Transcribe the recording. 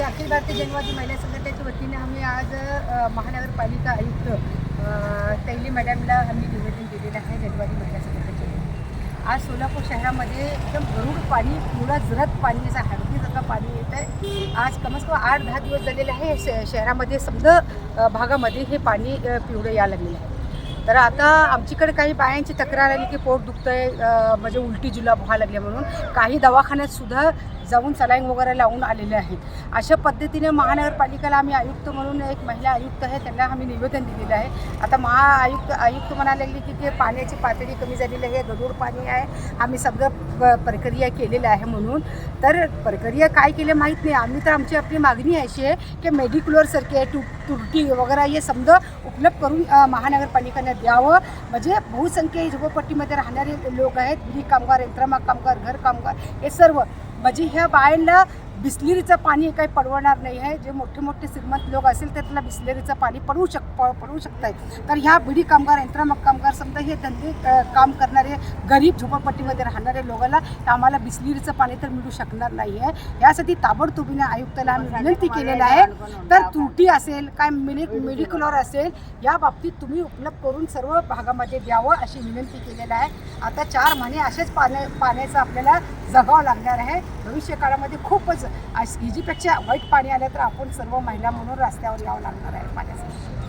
अखिल भारतीय जनवादी महिला संघटनेच्या वतीने आम्ही आज महानगरपालिका आयुक्त तैली मॅडमला आम्ही निवेदन दिलेलं आहे जनवादी महिला संघटनेच्या आज सोलापूर शहरामध्ये एकदम गरुड पाणी पुरा जरद पाणी असं हळदीसारखं पाणी येत आहे. आज कमीत कमी आठ दहा दिवस झालेले आहे श- शहरामध्ये समजा भागामध्ये हे पाणी पिवळं यायला लागलेलं आहे. तर आता आमच्याकडे काही बायांची तक्रार आली की पोट दुखतंय आहे म्हणजे उलटी जुलाब व्हायला लागले म्हणून. काही दवाखान्यात सुद्धा जाऊन सलाईन वगैरे लावून आलेले आहेत. अशा पद्धतीने महानगरपालिकेला आम्ही आयुक्त म्हणून एक महिला आयुक्त आहे त्यांना आम्ही निवेदन दिलेलं आहे. आता महाआयुक्त आयुक्त म्हणाले की ते पाण्याची पातळी कमी झालेली आहे गडूर पाणी आहे. आम्ही सगळं प्रक्रिया केलेलं आहे म्हणून. तर प्रक्रिया काय केलं माहीत नाही. आम्ही तर आमची आपली मागणी अशी आहे की मेडिक्युलरसारखे टू तुरटी वगैरे हे समजा उपलब्ध करून महानगरपालिकेने महानगरपालिकेने द्यावं म्हणजे बहुसंख्य झोपडपट्टीमध्ये राहणारे लोक आहेत. गृह कामगार यंत्रमाग कामगार घर कामगार हे सर्व. म्हणजे ह्या बायांना बिस्लेरीचं पाणी काही पडवणार नाही आहे. जे मोठे मोठे श्रीमंत लोक असेल तर त्याला बिस्लेरीचं पाणी पडवू शक प- पडवू शकत आहेत तर ह्या बिडी कामगार यंत्रमाग कामगार समजा हे धंदे काम करणारे गरीब झोपडपट्टीमध्ये राहणारे लोकांना आम्हाला बिस्लेरीचं पाणी तर मिळू शकणार नाही आहे. यासाठी ताबडतोबीने आयुक्ताला आम्ही विनंती केलेलं आहे. तर त्रुटी असेल काय मेडि मेडिकलवर असेल या बाबतीत तुम्ही उपलब्ध करून सर्व भागामध्ये द्यावं अशी विनंती केलेलं आहे. आता चार महिने असेच पाण्या पाण्याचं आपल्याला जगावं लागणार आहे. भविष्य काळामध्ये खूपच आज हिजीपेक्षा वाईट पाणी आलं तर आपण सर्व महिला म्हणून रस्त्यावर यावं लागणार आहे पाण्यासाठी